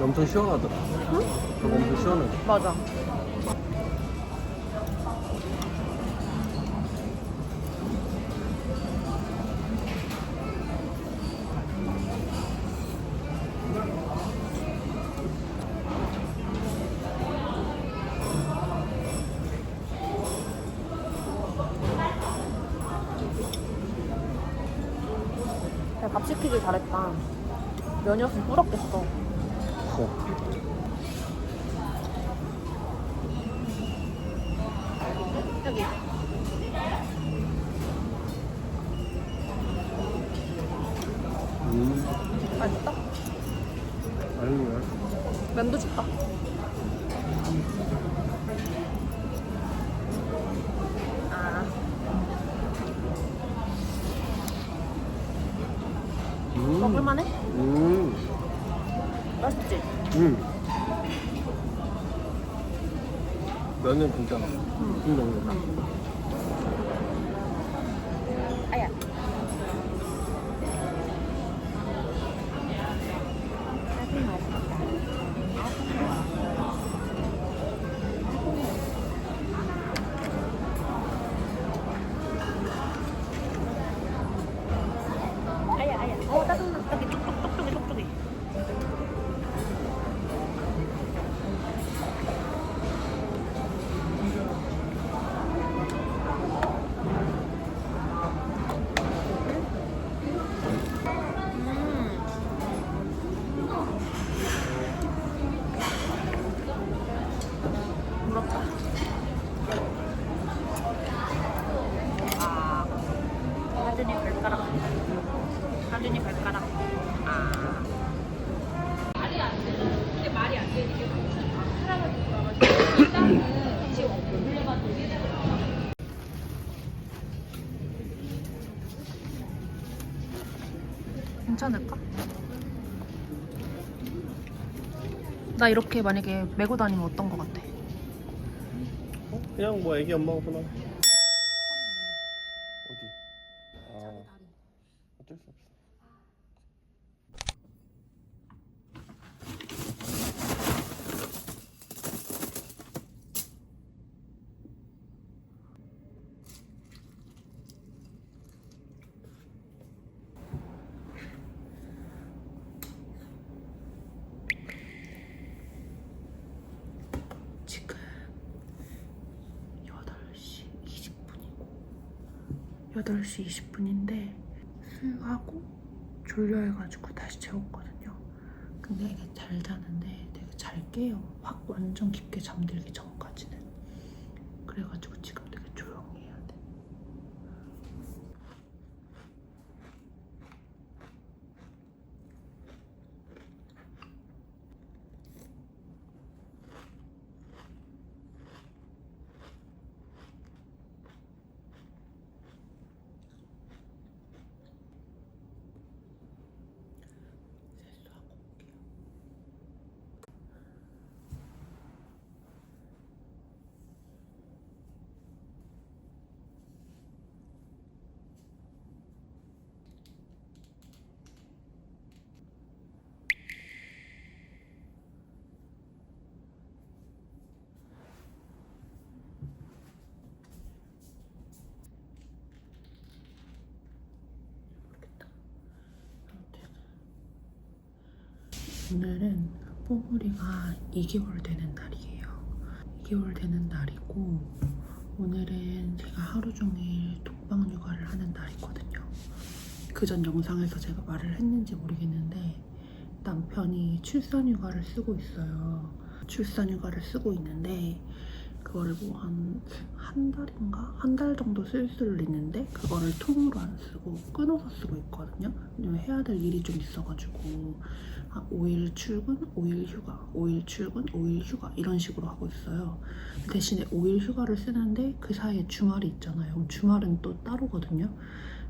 엄청 시원하더라. 저거 엄청 시원해. 맞아. 맛있다. 아니네. 면도 좋다. 아, 음. 먹을만해? 음. 맛있지? 음. 면은 괜찮아. 음. 정도. 아야. 나 이렇게 만약에 메고 다니면 어떤 거 같아? 어? 그냥 뭐 애기 엄마 구나. 어디? 아. 어쩔 수 없어. 지금 8시 20분이고 8시 20분인데 수유하고 졸려 해가지고 다시 재웠거든요. 근데 이게 잘 자는데 되게 잘 깨요. 확 완전 깊게 잠들기 전까지는 그래가지고 지금 되게 조용히 해야 돼 세수하고 올게요 모르겠다. 아무튼 오늘은 뽀글이가 2개월 되는 날이에요. 2개월 되는 날이고 오늘은 제가 하루 종일 독방 육아를 하는 날이거든요. 그 전 영상에서 제가 말을 했는지 모르겠는데 남편이 출산 휴가를 쓰고 있어요. 출산 휴가를 쓰고 있는데 그거를 뭐 한 한 달인가 한 달 정도 쓸 수를 있는데 그거를 통으로 안 쓰고 끊어서 쓰고 있거든요. 왜냐면 해야 될 일이 좀 있어가지고 한 5일 출근, 5일 휴가, 5일 출근, 5일 휴가 이런 식으로 하고 있어요. 대신에 5일 휴가를 쓰는데 그 사이에 주말이 있잖아요. 주말은 또 따로거든요.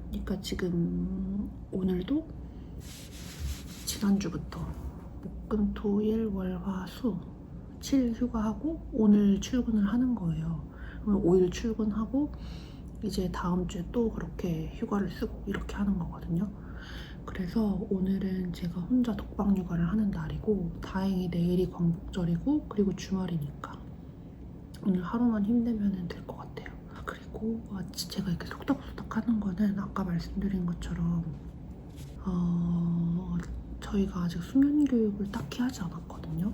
그러니까 지금 오늘도 지난주부터 목금토일 월화수 7일 휴가하고 오늘 출근을 하는 거예요. 그러면 5일 출근하고 이제 다음 주에 또 그렇게 휴가를 쓰고 이렇게 하는 거거든요. 그래서 오늘은 제가 혼자 독방 육아를 하는 날이고 다행히 내일이 광복절이고 그리고 주말이니까 오늘 하루만 힘내면 될 것 같아요. 그리고 제가 이렇게 속닥속닥 하는 거는 아까 말씀드린 것처럼 어, 저희가 아직 수면 교육을 딱히 하지 않았거든요.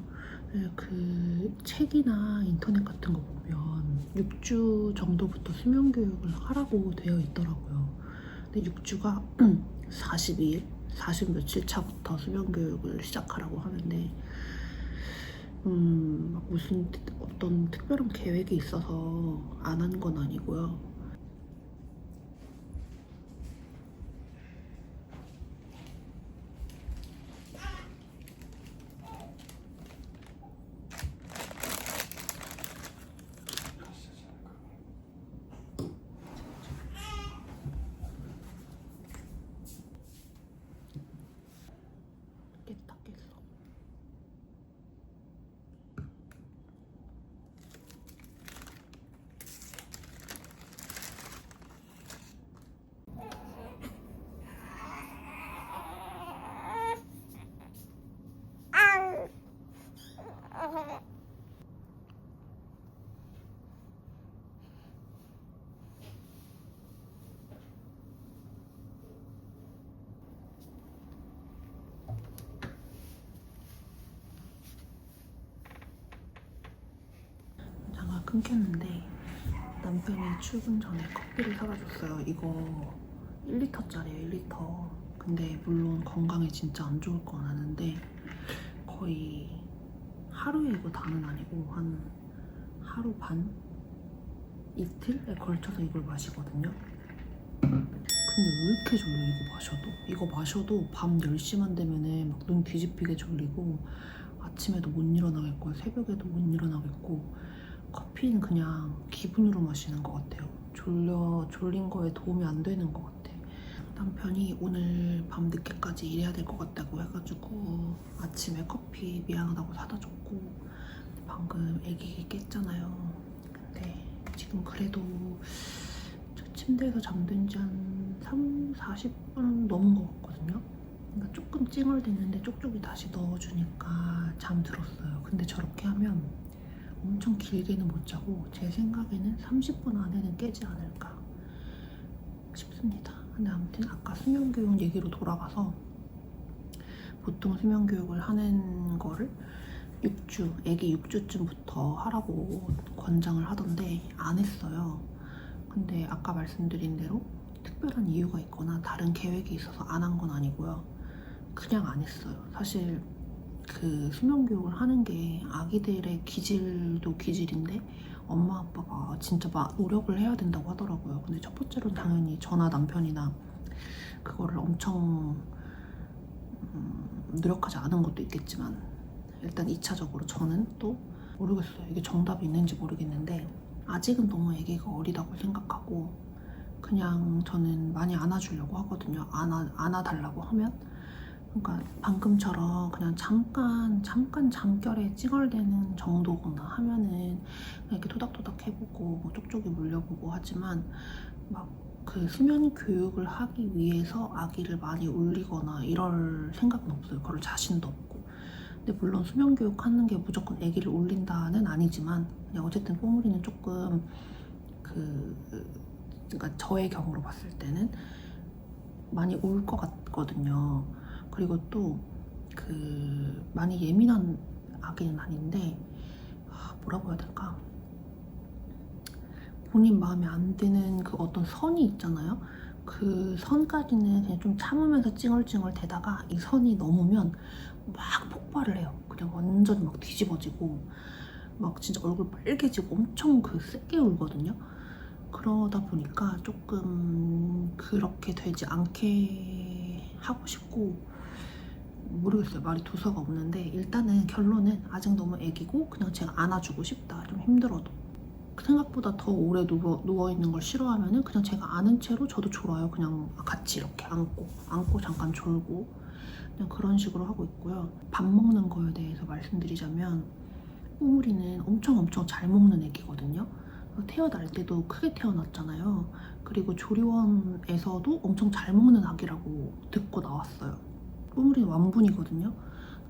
네, 그 책이나 인터넷 같은 거 보면 6주 정도부터 수면 교육을 하라고 되어 있더라고요. 근데 6주가 42일, 40 며칠 차부터 수면 교육을 시작하라고 하는데 음, 막 무슨 특- 어떤 특별한 계획이 있어서 안 한 건 아니고요. 깼다 깼어. 장가 끊겼는데 남편이 출근 전에 커피를 사다 줬어요. 이거 1리터짜리예요, 1리터. 근데 물론 건강에 진짜 안 좋을 건 아는데 거의 하루에 이거 다는 아니고 한 하루 반? 이틀에 걸쳐서 이걸 마시거든요. 근데 왜 이렇게 졸려 이거 마셔도 이거 마셔도 밤 10시만 되면은 막 눈 뒤집히게 졸리고 아침에도 못 일어나겠고 새벽에도 못 일어나겠고 커피는 그냥 기분으로 마시는 것 같아요. 졸려 졸린 거에 도움이 안 되는 것 같아. 남편이 오늘 밤 늦게까지 일해야 될 것 같다고 해가지고 아침에 커피 미안하다고 사다 줬고 방금 애기 깼잖아요. 근데 지금 그래도 저 침대에서 잠든 지 한 3, 40분 넘은 것 같거든요. 그러니까 조금 찡얼댔는데 쪽쪽이 다시 넣어주니까 잠들었어요. 근데 저렇게 하면 엄청 길게는 못 자고 제 생각에는 30분 안에는 깨지 않을까 싶습니다. 근데 아무튼 아까 수면 교육 얘기로 돌아가서 보통 수면 교육을 하는 거를 6주, 아기 6주쯤부터 하라고 권장을 하던데 안 했어요. 근데 아까 말씀드린 대로 특별한 이유가 있거나 다른 계획이 있어서 안 한 건 아니고요. 그냥 안 했어요. 사실 그 수면 교육을 하는 게 아기들의 기질도 기질인데 엄마 아빠가 진짜 막 노력을 해야 된다고 하더라고요. 근데 첫 번째로는 당연히 저나 남편이나 그거를 엄청 음, 노력하지 않은 것도 있겠지만 일단 2차적으로 저는 또 모르겠어요. 이게 정답이 있는지 모르겠는데 아직은 너무 아기가 어리다고 생각하고 그냥 저는 많이 안아주려고 하거든요. 안아, 안아달라고 하면 그러니까 방금처럼 그냥 잠깐 잠깐 잠결에 찡얼대는 정도거나 하면은 이렇게 토닥토닥 해보고 뭐 쪽쪽이 물려보고 하지만 막 그 수면 교육을 하기 위해서 아기를 많이 울리거나 이럴 생각은 없어요. 그럴 자신도 없고. 근데 물론 수면 교육 하는 게 무조건 아기를 울린다는 아니지만 그냥 어쨌든 뽀물이는 조금 그 그러니까 저의 경우로 봤을 때는 많이 울 것 같거든요. 그리고 또 그 많이 예민한 아기는 아닌데 아, 뭐라고 해야 될까? 본인 마음에 안 드는 그 어떤 선이 있잖아요. 그 선까지는 그냥 좀 참으면서 찡얼찡얼 대다가 이 선이 넘으면 막 폭발을 해요. 그냥 완전 막 뒤집어지고 막 진짜 얼굴 빨개지고 엄청 그 세게 울거든요. 그러다 보니까 조금 그렇게 되지 않게 하고 싶고 모르겠어요. 말이 두서가 없는데 일단은 결론은 아직 너무 애기고 그냥 제가 안아주고 싶다. 좀 힘들어도. 생각보다 더 오래 누워, 누워있는 걸 싫어하면은 그냥 제가 아는 채로 저도 졸아요. 그냥 같이 이렇게 안고 안고 잠깐 졸고 그냥 그런 식으로 하고 있고요. 밥 먹는 거에 대해서 말씀드리자면 뽀물이는 엄청 엄청 잘 먹는 애기거든요. 태어날 때도 크게 태어났잖아요. 그리고 조리원에서도 엄청 잘 먹는 아기라고 듣고 나왔어요. 뽀물이 완분이거든요.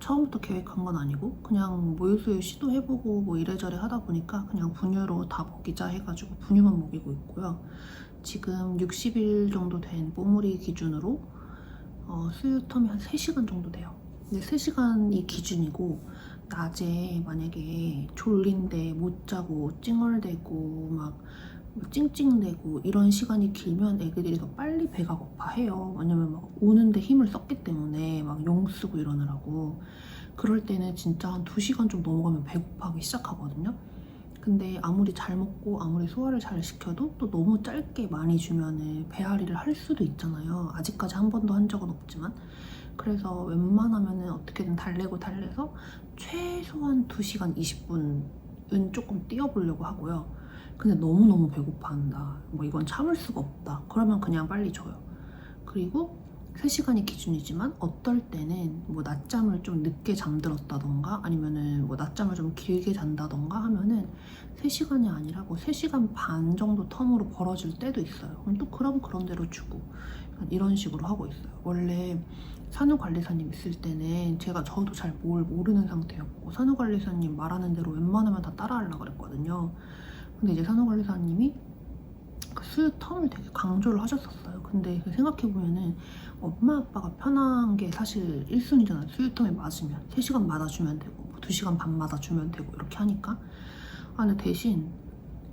처음부터 계획한 건 아니고 그냥 모유수유 시도해보고 뭐 이래저래 하다 보니까 그냥 분유로 다 먹이자 해가지고 분유만 먹이고 있고요. 지금 60일 정도 된 뽀물이 기준으로 어, 수유 텀이 한 3시간 정도 돼요. 근데 3시간이 기준이고 낮에 만약에 졸린데 못 자고 찡얼대고 막뭐 찡찡대고 이런 시간이 길면 애기들이 더 빨리 배가 고파해요. 왜냐면 막 오는데 힘을 썼기 때문에 막 용 쓰고 이러느라고 그럴 때는 진짜 한 2시간 좀 넘어가면 배고파하기 시작하거든요. 근데 아무리 잘 먹고 아무리 소화를 잘 시켜도 또 너무 짧게 많이 주면은 배앓이를 할 수도 있잖아요. 아직까지 한 번도 한 적은 없지만 그래서 웬만하면은 어떻게든 달래고 달래서 최소한 2시간 20분은 조금 뛰어보려고 하고요. 근데 너무너무 배고파 한다. 뭐 이건 참을 수가 없다. 그러면 그냥 빨리 줘요. 그리고 3시간이 기준이지만 어떨 때는 뭐 낮잠을 좀 늦게 잠들었다던가 아니면은 뭐 낮잠을 좀 길게 잔다던가 하면은 3시간이 아니라 뭐 3시간 반 정도 텀으로 벌어질 때도 있어요. 그럼 또 그럼 그런 대로 주고 이런 식으로 하고 있어요. 원래 산후관리사님 있을 때는 제가 저도 잘 뭘 모르는 상태였고 산후관리사님 말하는 대로 웬만하면 다 따라하려고 그랬거든요. 근데 이제 산후관리사님이 그 수유 텀을 되게 강조를 하셨었어요. 근데 그 생각해보면은 엄마 아빠가 편한 게 사실 1순위잖아요. 수유 텀에 맞으면 3시간 맞아주면 되고 뭐 2시간 반 맞아주면 되고 이렇게 하니까 아 근데 대신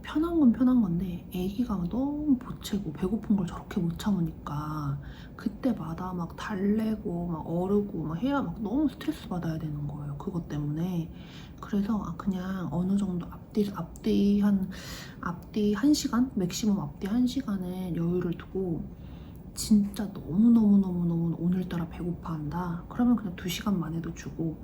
편한 건 편한 건데 애기가 너무 보채고 배고픈 걸 저렇게 못 참으니까 그때마다 막 달래고 막 어르고 막 해야 막 너무 스트레스 받아야 되는 거예요. 그것 때문에 그래서 아 그냥 어느 정도 앞뒤 앞뒤 한 앞뒤 한 시간 맥시멈 앞뒤 한 시간은 여유를 두고 진짜 너무 너무 너무 너무 오늘따라 배고파한다. 그러면 그냥 두 시간만 해도 주고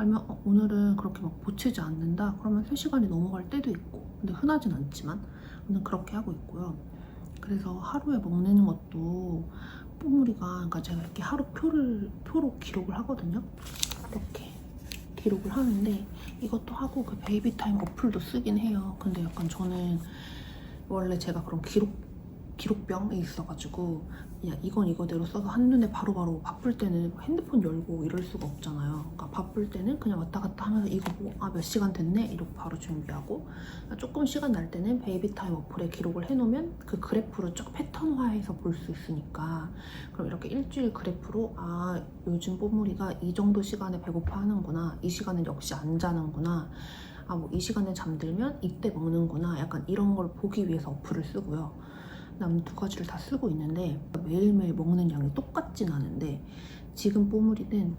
아니면 어, 오늘은 그렇게 막 보채지 않는다. 그러면 세 시간이 넘어갈 때도 있고 근데 흔하진 않지만 저는 그렇게 하고 있고요. 그래서 하루에 먹는 것도 뽀물이가 그러니까 제가 이렇게 하루 표를 표로 기록을 하거든요. 이렇게 기록을 하는데 이것도 하고 그 베이비 타임 어플도 쓰긴 해요. 근데 약간 저는 원래 제가 그런 기록 기록병이 있어가지고 야 이건 이거대로 써서 한눈에 바로 바로 바쁠 때는 핸드폰 열고 이럴 수가 없잖아요. 그러니까 바쁠 때는 그냥 왔다 갔다 하면서 이거 보고 아 몇 시간 됐네? 이러고 바로 준비하고 조금 시간 날 때는 베이비 타임 어플에 기록을 해놓으면 그 그래프로 쭉 패턴화해서 볼 수 있으니까. 그럼 이렇게 일주일 그래프로 아 요즘 뽀물이가 이 정도 시간에 배고파 하는구나. 이 시간은 역시 안 자는구나. 아 뭐 이 시간에 잠들면 이때 먹는구나. 약간 이런 걸 보기 위해서 어플을 쓰고요 남 두 가지를 다 쓰고 있는데 매일매일 먹는 양이 똑같진 않은데 지금 뽀물이는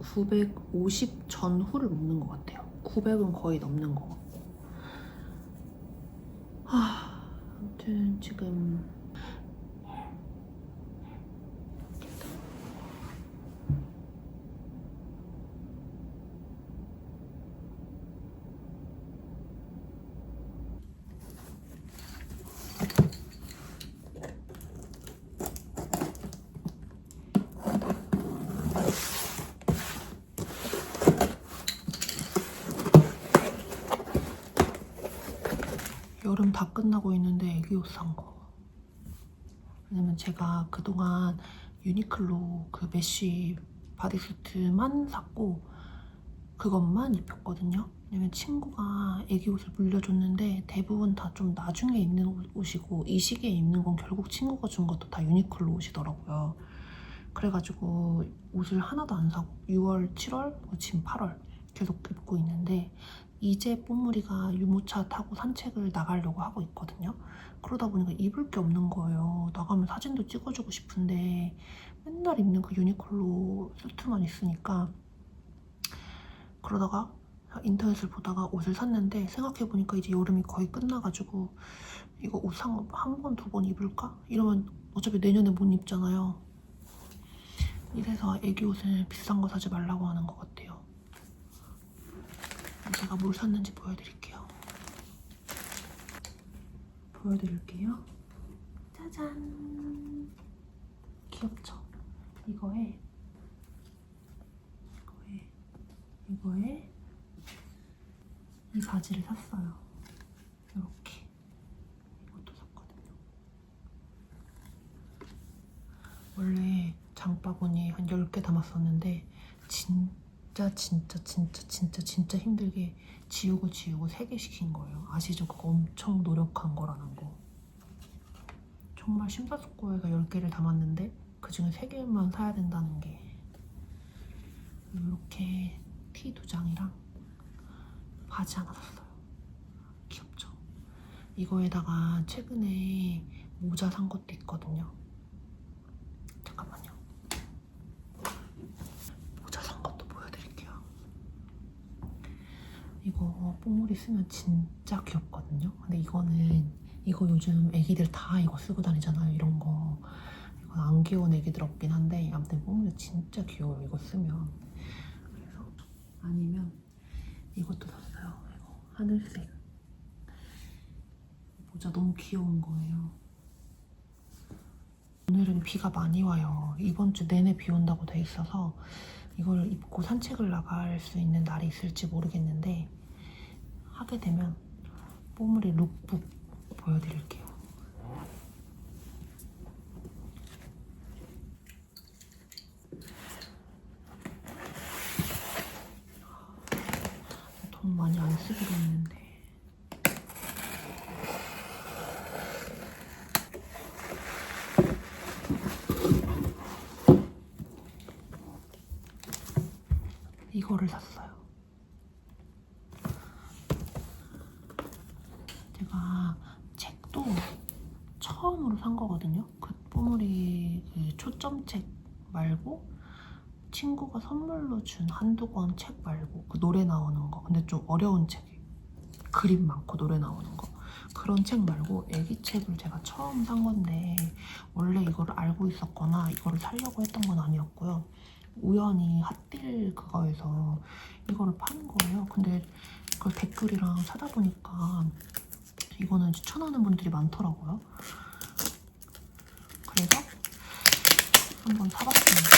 950 전후를 먹는 것 같아요. 900은 거의 넘는 것 같고. 하, 아무튼 지금 여름 다 끝나고 있는데 애기 옷 산 거. 왜냐면 제가 그동안 유니클로 그 메쉬 바디수트만 샀고 그것만 입혔거든요. 왜냐면 친구가 애기 옷을 물려줬는데 대부분 다 좀 나중에 입는 옷- 옷이고 이 시기에 입는 건 결국 친구가 준 것도 다 유니클로 옷이더라고요. 그래가지고 옷을 하나도 안 사고 6월, 7월, 뭐 지금 8월 계속 입고 있는데 이제 뽀물이가 유모차 타고 산책을 나가려고 하고 있거든요. 그러다 보니까 입을 게 없는 거예요. 나가면 사진도 찍어주고 싶은데 맨날 입는 그 유니클로 수트만 있으니까 그러다가 인터넷을 보다가 옷을 샀는데 생각해보니까 이제 여름이 거의 끝나가지고 이거 옷 한 번, 두 번 입을까? 이러면 어차피 내년에 못 입잖아요. 이래서 애기 옷을 비싼 거 사지 말라고 하는 것 같아요. 제가 뭘 샀는지 보여드릴게요. 보여드릴게요. 짜잔! 귀엽죠? 이거에 이거에 이거에 이 바지를 샀어요. 이렇게 이것도 샀거든요. 원래 장바구니 한 10개 담았었는데 진 짜 진짜 진짜 진짜 진짜 힘들게 지우고 지우고 3개 시킨 거예요. 아시죠? 그거 엄청 노력한 거라는 거. 정말 심사숙고해서 10개를 담았는데 그 중에 3개만 사야 된다는 게 이렇게 티 두 장이랑 바지 하나 샀어요. 귀엽죠? 이거에다가 최근에 모자 산 것도 있거든요. 모자 산 것도 보여드릴게요. 이거 뽕물이 쓰면 진짜 귀엽거든요. 근데 이거는 이거 요즘 애기들 다 이거 쓰고 다니잖아요. 이런 거. 이건 안 귀여운 애기들 없긴 한데 아무튼 뽕물이 진짜 귀여워요. 이거 쓰면. 그래서 아니면 이것도 샀어요. 이거 하늘색. 모자 너무 귀여운 거예요. 오늘은 비가 많이 와요. 이번 주 내내 비 온다고 돼 있어서 이걸 입고 산책을 나갈 수 있는 날이 있을지 모르겠는데 하게 되면 뽀물이 룩북 보여드릴게요. 돈 많이 안 쓰기로 했는데 이거를 샀어요. 제가 책도 처음으로 산 거거든요. 그 뽀물이 그 초점 책 말고 친구가 선물로 준 한두 권 책 말고 그 노래 나오는 거. 근데 좀 어려운 책. 그림 많고 노래 나오는 거. 그런 책 말고 애기 책을 제가 처음 산 건데 원래 이거를 알고 있었거나 이거를 사려고 했던 건 아니었고요. 우연히 핫딜 그거에서 이거를 파는 거예요. 근데 그 댓글이랑 찾아보니까 이거는 추천하는 분들이 많더라고요. 그래서 한번 사봤습니다.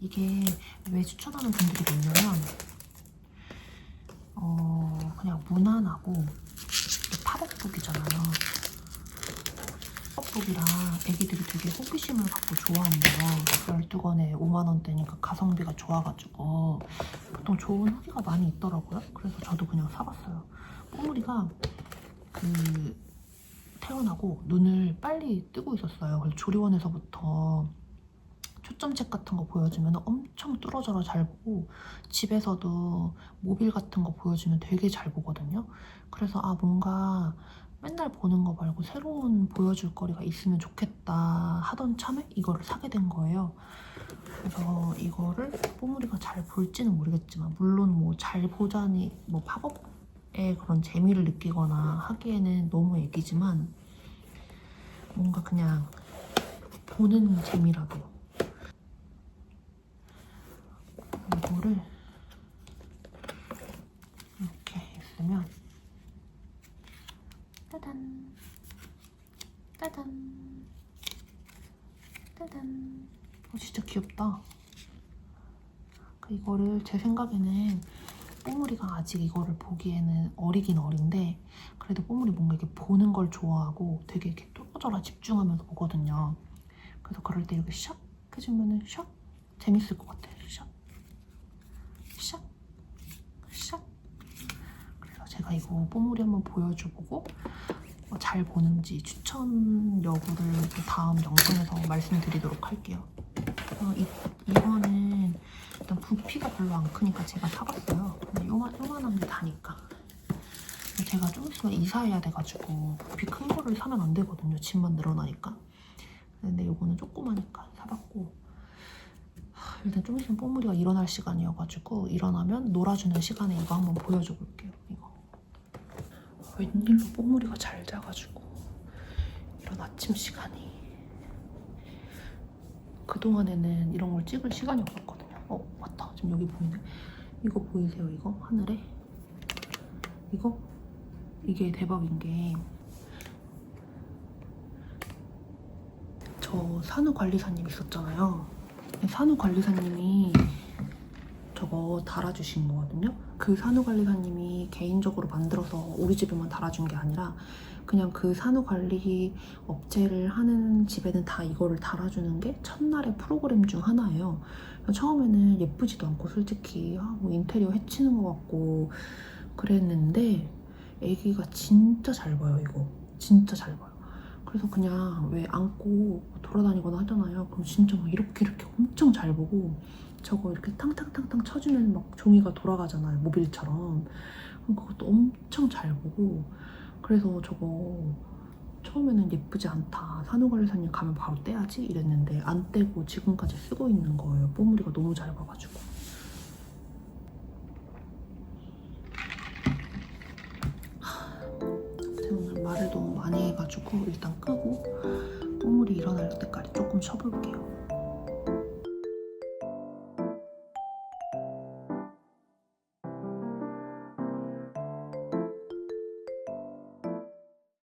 이게 왜 추천하는 분들이 많냐면 어 그냥 무난하고 팝업북이잖아요. 팝업북이라 애기들이 되게 호기심을 갖고 좋아한대요. 12권에 5만 원대니까 가성비가 좋아가지고 보통 좋은 후기가 많이 있더라고요. 그래서 저도 그냥 사봤어요. 뽀물이가 그 태어나고 눈을 빨리 뜨고 있었어요. 그래서 조리원에서부터 초점책 같은 거 보여주면 엄청 뚫어져라 잘 보고 집에서도 모빌 같은 거 보여주면 되게 잘 보거든요. 그래서 아 뭔가 맨날 보는 거 말고 새로운 보여줄 거리가 있으면 좋겠다 하던 참에 이거를 사게 된 거예요. 그래서 이거를 뽀물이가 잘 볼지는 모르겠지만 물론 뭐 잘 보자니 뭐 팝업에 그런 재미를 느끼거나 하기에는 너무 애기지만 뭔가 그냥 보는 재미라도 이거를 이렇게 있으면 따단 따단 따단 어 진짜 귀엽다 그 이거를 제 생각에는 뽀물이가 아직 이거를 보기에는 어리긴 어린데 그래도 뽀물이 뭔가 이렇게 보는 걸 좋아하고 되게 이렇게 뚫어져라 집중하면서 보거든요 그래서 그럴 때 이렇게 샥 해주면은 샥 재밌을 것 같아요 샥 샥, 샥. 그래서 제가 이거 뽀물이 한번 보여줘보고 어, 잘 보는지 추천 여부를 또 다음 영상에서 말씀드리도록 할게요. 어, 이, 이거는 일단 부피가 별로 안 크니까 제가 사봤어요. 근데 요만, 요만한 게 다니까. 제가 좀 있으면 이사해야 돼가지고 부피 큰 거를 사면 안 되거든요. 집만 늘어나니까. 근데 요거는 조그마니까 사봤고 하, 일단 좀 있으면 뽀물이가 일어날 시간이어가지고 일어나면 놀아주는 시간에 이거 한번 보여줘 볼게요. 이거. 웬일로 뽀물이가 잘 자가지고 이런 아침 시간이 그동안에는 이런 걸 찍을 시간이 없었거든요. 어 맞다. 지금 여기 보이네. 이거 보이세요? 이거 하늘에 이거 이게 대박인 게 저 산후 관리사님 있었잖아요. 산후 관리사님이 저거 달아주신 거거든요. 그 산후관리사님이 개인적으로 만들어서 우리 집에만 달아준 게 아니라 그냥 그 산후관리 업체를 하는 집에는 다 이거를 달아주는 게 첫날의 프로그램 중 하나예요. 처음에는 예쁘지도 않고 솔직히 아, 뭐 인테리어 해치는 것 같고 그랬는데 애기가 진짜 잘 봐요 이거 진짜 잘 봐요. 그래서 그냥 왜 안고 돌아다니거나 하잖아요. 그럼 진짜 막 이렇게 이렇게 엄청 잘 보고 저거 이렇게 탕탕탕탕 쳐주면 막 종이가 돌아가잖아요. 모빌처럼. 그럼 그것도 엄청 잘 보고 그래서 저거 처음에는 예쁘지 않다. 산후관리사님 가면 바로 떼야지 이랬는데 안 떼고 지금까지 쓰고 있는 거예요. 뽀물이가 너무 잘 봐가지고. 오늘 말을 너무 많이 해가지고 일단 끄고 뽀물이 일어날 때까지 조금 쉬어볼게요.